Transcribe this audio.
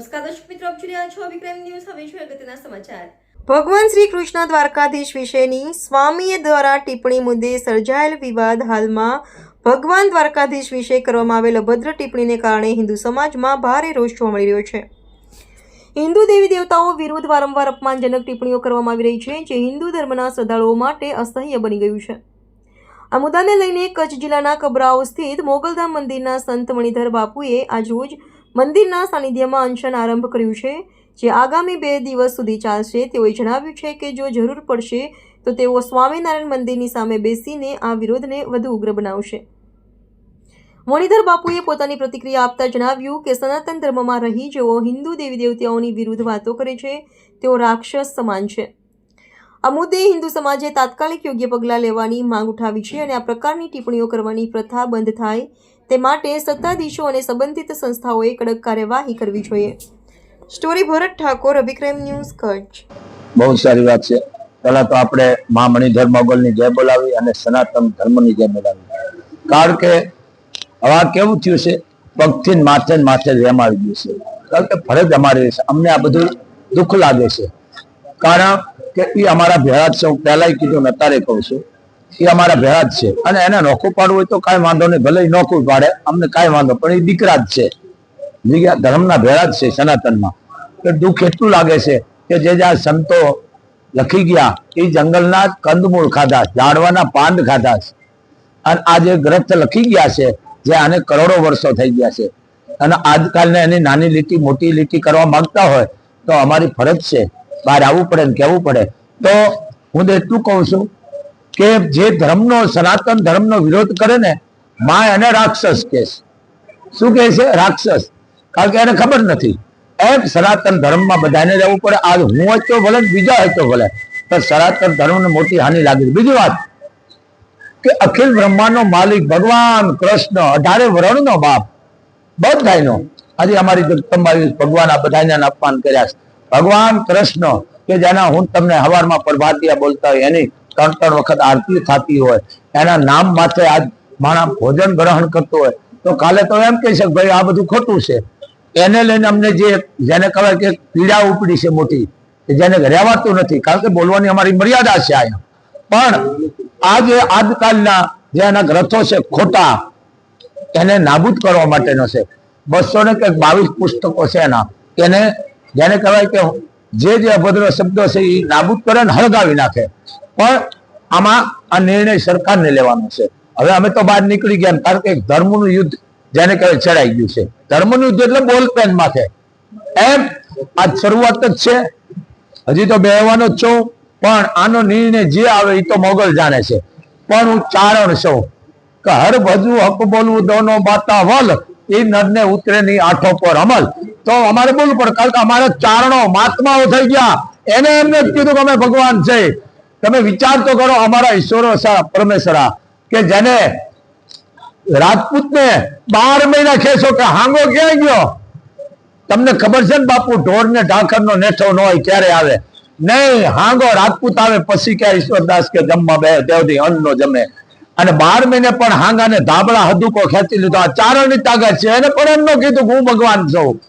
નમસ્કાર દર્શક મિત્રો, આપ જોઈ રહ્યા છો વિક્રમ ન્યૂઝ. હવે છે અગત્યના સમાચાર. ભગવાન શ્રી કૃષ્ણ દ્વારકાધીશ વિશેની સ્વામીએ દ્વારા ટિપ્પણી મુદ્દે સર્જાયેલ વિવાદ હાલમાં ભગવાન દ્વારકાધીશ વિશે કરવામાં આવેલ અભદ્ર ટિપ્પણીને કારણે હિન્દુ સમાજમાં ભારે રોષ જોવા મળી રહ્યો છે. હિન્દુ દેવી દેવતાઓ વિરુદ્ધ વારંવાર અપમાનજનક ટિપ્પણીઓ કરવામાં આવી રહી છે, જે હિન્દુ ધર્મના શ્રદ્ધાળુઓ માટે અસહ્ય બની ગયું છે. આ મુદ્દાને લઈને કચ્છ જિલ્લાના કબરાઓ સ્થિત મોગલધામ મંદિરના સંત મણિધર બાપુએ આજરોજ મંદિરના સાનિધ્યમાં અનશન આરંભ કર્યું છે, જે આગામી બે દિવસ સુધી ચાલશે. તેઓએ જણાવ્યું છે કે જો જરૂર પડશે, તો તેઓ સ્વામિનારાયણ મંદિરની સામે બેસીને આ વિરોધને વધુ ઉગ્ર બનાવશે. મણિધર બાપુએ પોતાની પ્રતિક્રિયા આપતા જણાવ્યું કે સનાતન ધર્મમાં રહી જેઓ હિન્દુ દેવી દેવતાઓની વિરુદ્ધ વાતો કરે છે, તેઓ રાક્ષસ સમાન છે. આ મુદ્દે હિન્દુ સમાજે તાત્કાલિક યોગ્ય પગલાં લેવાની માંગ ઉઠાવી છે અને આ પ્રકારની ટિપ્પણીઓ કરવાની પ્રથા બંધ થાય તે માટે સત્તાધીશો અને સંબંધિત સંસ્થાઓએ કડક કાર્યવાહી કરવી જોઈએ. Story Bharat Thakor, Abhikram news Kutch. બહુ સારી વાત છે. પહેલા તો આપણે મા મણિધર મોગલની જય બોલાવી અને સનાતન ધર્મની જય બોલાવી. કારણ કે હવે કેવું થયું છે? પગથી માથે માથે રેમ આવી ગયું છે. કારણ કે ફરજ અમારી છે. અમને આ બધું દુઃખ લાગે છે. કારણ કે એ અમારા ભેળા હું પહેલાય કીધું ને અત્યારે કહું છું. એ અમારા ભેળા જ છે. અને એને નોખું પાડવું હોય તો કાંઈ વાંધો નહીં, ભલે નોખું પાડે, અમને કાંઈ વાંધો પણ એ દીકરા જ છે. ધર્મના ભેળા જ છે સનાતનમાં. તો દુઃખ એટલું લાગે છે કે જે જે આ સંતો લખી ગયા, એ જંગલના કંદમૂળ ખાધા, ઝાડવાના પાંદ ખાધા અને આ જે ગ્રંથ લખી ગયા છે, જે આને કરોડો વર્ષો થઈ ગયા છે. અને આજકાલને એની નાની લીટી, મોટી લીટી કરવા માંગતા હોય, તો અમારી ફરજ છે. બહાર આવવું પડે ને કહેવું પડે. તો હું તો એટલું કહું છું કે જે ધર્મનો સનાતન ધર્મનો વિરોધ કરે ને, માય અને રાક્ષસ કે શું કહે છે? રાક્ષસ. કારણ કે એને ખબર નથી. એમ સનાતન ધર્મમાં બધાને રહેવું પડે. આજ હું હતો ભલે બીજા હતો ભલે. પણ સનાતન ધર્મને મોટી હાનિ લાગી બીજી વાત કે અખિલ બ્રહ્માંડનો માલિક ભગવાન કૃષ્ણ, અઢારે વરણનો બાપ બધાનો આજે અમારી જગદંબાવી ભગવાન આ બધાને અપમાન કર્યા છે. ભગવાન કૃષ્ણ, કે જેના હું તમને હવારમાં પ્રભાતિયા બોલતા હોય એની ત્રણ ત્રણ વખત આરતી થતી હોય, એના નામ માથે આજ માણસ ભોજન ગ્રહણ કરતો હોય, તો કાલે તો એમ કહી શકે ભાઈ આ બધું ખોટું છે. એને લઈને અમને જે જેને કહેવાય કે પીડા ઉપડી છે મોટી જેને રહેવાતું નથી, કારણ કે બોલવાની અમારી મર્યાદા છે અહીંયા પણ આ જે આજકાલના જે એના ગ્રંથો છે ખોટા, એને નાબૂદ કરવા માટેનો છે. બસો ને કંઈક બાવીસ પુસ્તકો છે એના. એને જેને કહેવાય કે જે જે અભદ્ર શબ્દો છે એ નાબૂદ કરે ને હળગાવી નાખે. પણ આમાં આ નિર્ણય સરકારને લેવાનો છે. હવે અમે તો બહાર નીકળી ગયા કારણ કે ધર્મનું યુદ્ધ જેને કહેવાય ચડાઈ ગયું છે. ધર્મનું યુદ્ધ એટલે બોલપેન માથે. એમ આ શરૂઆત જ છે. હજી તો બેહવાનો જ છું, પણ આનો નિર્ણય જે આવે એ તો મોગલ જાણે છે. પણ હું ચારણ છું. કે હર ભજુ હક બોલવું દોનો બાતા વલ, એ નરને ઉતરે ની આઠો પર અમલ. તો અમારે બોલવું પડે, કારણ કે અમારા ચારણો મહાત્માઓ થઈ ગયા. એને એમને જ કીધું કે અમે ભગવાન છે. તમે વિચાર તો કરો અમારા ઈશ્વરો પરમેશ્વરા, કે જેને રાજપૂતને બાર મહિના ખેંચો કે હાંગો ક્યાં ગયો? તમને ખબર છે ને બાપુ ઢોર ને ઢાંકર નો નેઠો ન હોય ક્યારે આવે? નહીં, હાંગો રાજપૂત આવે પછી ક્યાં ઈશ્વરદાસ કે જમવા બે દેવથી અન્ન નો જમે. અને બાર મહિને પણ હાંગાને ધાબળા હદુકો ખેંચી લીધો. આ ચારણની તાકાત છે. એને પણ એમનો કીધું, હું ભગવાન છું.